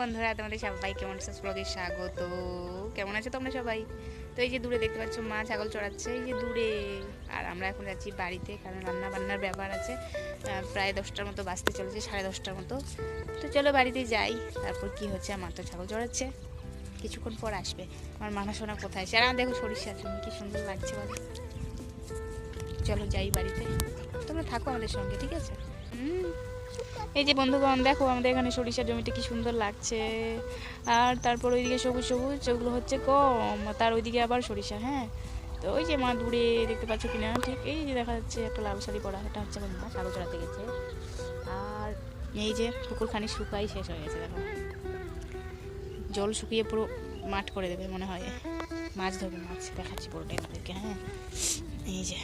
বন্ধুরা, তোমাদের সবাই কেমন আছো ব্লগে স্বাগত। কেমন আছো তোমরা সবাই? তো এই যে দূরে দেখতে পাচ্ছ, মা ছাগল চড়াচ্ছে, এই যে দূরে। আর আমরা এখন যাচ্ছি বাড়িতে, কারণ রান্না বান্নার ব্যাপার আছে। প্রায় দশটার মতো বাজতে চলেছে, সাড়ে দশটার মতো। তো চলো বাড়িতে যাই, তারপর কি হচ্ছে, আমার তো ছাগল চড়াচ্ছে। কিছুক্ষণ পর আসবে। আমার মানা শোনা কোথায়? সে দেখো সরিষা, তুমি কি সুন্দর লাগছে বলো। চলো যাই বাড়িতে। তোমরা থাকো আমাদের সঙ্গে, ঠিক আছে? হুম। এই যে বন্ধুগণ, দেখো আমাদের এখানে সরিষা জমিটা কি সুন্দর লাগছে। আর তারপর ওইদিকে সবুজ সবুজ, ওগুলো হচ্ছে কম তার ওইদিকে আবার সরিষা হ্যাঁ? তো ওই যে মা দূরে দেখতে পাচ্ছ কিনা, ঠিক এই যে দেখা যাচ্ছে একটা লাল শাড়ি পরা, এটা হচ্ছে আমার মা ছাগল চড়াতে গেছে। আর এই যে পুকুরখানি শুকাই শেষ হয়ে গেছে, দেখো। জল শুকিয়ে পুরো মাঠ করে দেবে মনে হয়। মাছ ধরবে মাছ, দেখাচ্ছি পুরোটাই আমাদেরকে হ্যাঁ? এই যে।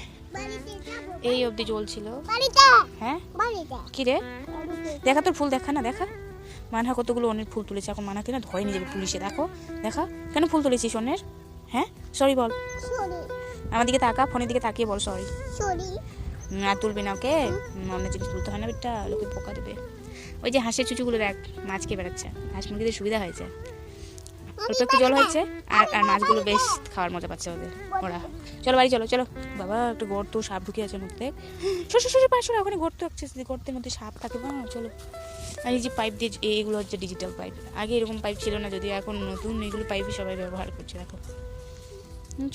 এই অবধি জল ছিল হ্যাঁ? কি রে দেখা তোর ফুল দেখা না দেখা। মানহা কতগুলো অনেক ফুল তুলেছে এখন মানাকে না ধরে নিয়ে যাবে পুলিশে দেখো। দেখা। কেন ফুল তুলেছিস অন্যের? হ্যাঁ? সরি বল। আমার দিকে তাকা ফোনের দিকে তাকিয়ে বল সরি না তুলবি না ওকে? অন্য জিনিস তুলতে হয় না বেটা লোকে পোকা দেবে। ওই যে হাঁসের চুচুগুলো দেখ মাছ খেয়ে বেড়াচ্ছে। হাঁস মুরগিদের সুবিধা হয়েছে। অল্প একটু জল হয়েছে, আর আর মাছগুলো বেশ খাওয়ার মজা পাচ্ছে ওদের, ওরা। চলো বাড়ি, চলো চলো। বাবা, একটা গর্ত সাপ ঢুকে আছে মধ্যে শ্বশুর শ্বশুর পাশে ওখানে গর্ত আছে গর্তের মধ্যে সাপ থাকে বা চলো। আর এই যে পাইপ দিয়ে এইগুলো হচ্ছে ডিজিটাল পাইপ আগে এরকম পাইপ ছিল না, যদি এখন নতুন এগুলো পাইপই সবাই ব্যবহার করছে, দেখো।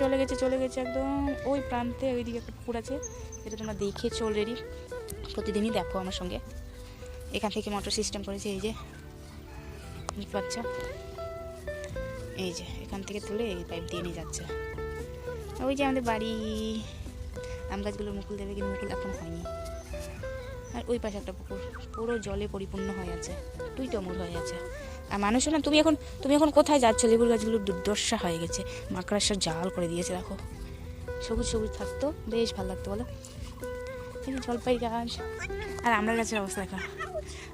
চলে গেছে চলে গেছে একদম। ওই প্রান্তে ওইদিকে একটা পুকুর আছে, যেটা তোমরা দেখেছ অলরেডি প্রতিদিনই দেখো আমার সঙ্গে। এখান থেকে মোটর সিস্টেম করেছে এই যে। পারছ এই যে, এখান থেকে তুলে এই পাইপ দিয়ে নিয়ে যাচ্ছে। ওই যে আমাদের বাড়ি, আম গাছগুলোর মুকুল দেবে কিন্তু মুকুল এখন হয়নি। আর ওই পাশে একটা পুকুর, পুরো জলে পরিপূর্ণ হয়ে আছে তুই টমুর হয়ে আছে। আর মানুষও না তুমি এখন তুমি এখন কোথায় যাচ্ছ? লেবুর গাছগুলো দুর্দশা হয়ে গেছে। মাকড়াসার জাল করে দিয়েছে, দেখো। সবুজ সবুজ থাকতো, বেশ ভালো লাগতো, বলো। জলপাই গাছ আর আমরা গাছের অবস্থা দেখা।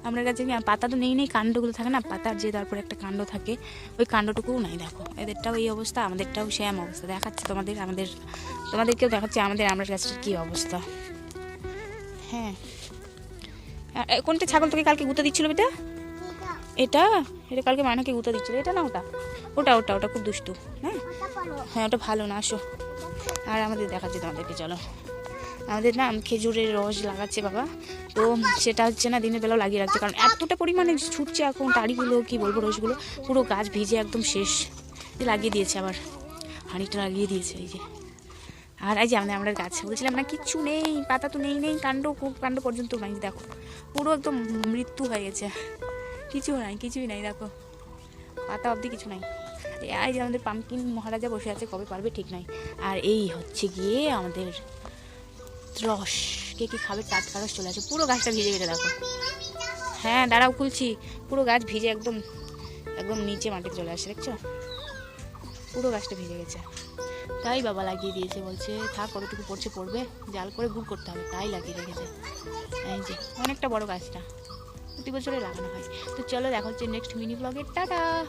আমরা গাছে পাতা তো নেই নেই, কাণ্ডগুলো থাকে না, পাতার যে তারপরে একটা কাণ্ড থাকে, ওই কাণ্ডটুকুও নাই, দেখো। এদেরটাও এই অবস্থা, আমাদেরটাও সেম অবস্থা। দেখাচ্ছে তোমাদের, আমাদের, তোমাদেরকেও দেখাচ্ছে, আমাদের, আমরা গাছটার কী অবস্থা। হ্যাঁ। কোনটা ছাগল তোকে কালকে গুঁতো দিচ্ছিল বেটা এটা? এটা কালকে মানাকে গুঁতো দিচ্ছিল। এটা না ওটা? ওটা ওটা ওটা খুব দুষ্টু হ্যাঁ হ্যাঁ ওটা ভালো না, আসো। আর আমাদের দেখাচ্ছি তোমাদেরকে, চলো। আমাদের না, খেজুরের রস লাগাচ্ছে বাবা। তো সেটা হচ্ছে না, দিনের বেলাও লাগিয়ে রাখছে কারণ এতটা পরিমাণে ছুটছে এখন তাড়িগুলো কি বলব, রসগুলো, পুরো গাছ ভিজে একদম শেষ। লাগিয়ে দিয়েছে আবার। হাঁড়িটা লাগিয়ে দিয়েছে, এই যে। আর এই যে আমাদের আমরা গাছ বলছিলাম না, কিচ্ছু নেই, পাতা তো নেই নেই, কাণ্ড খুব, কাণ্ড পর্যন্ত নাই, দেখো। পুরো একদম মৃত্যু হয়ে গেছে। কিছু নাই, কিছুই নাই, দেখো। পাতা অবধি কিছু নাই। এই যে আমাদের পামকিন মহারাজা বসে আছে, কবে পারবে ঠিক নাই। আর এই হচ্ছে গিয়ে আমাদের রস। কে কি খাবে টাটকা রস চলে আসে। পুরো গাছটা ভিজে গেছে, দেখো। হ্যাঁ দাঁড়াও, খুলছি। পুরো গাছ ভিজে একদম একদম নিচে মাটিতে চলে আসে, দেখছ? পুরো গাছটা ভিজে গেছে। তাই বাবা লাগিয়ে দিয়েছে, বলছে, থাক, কতটুকু পড়ছে, পড়বে। জাল করে গুড় করতে হবে, তাই লাগিয়ে রেখেছে। এই যে, অনেকটা বড় গাছটা। প্রতি বছরে লাগানো হয়। তো চলো, দেখা হচ্ছে নেক্সট মিনি ব্লগের টাটা!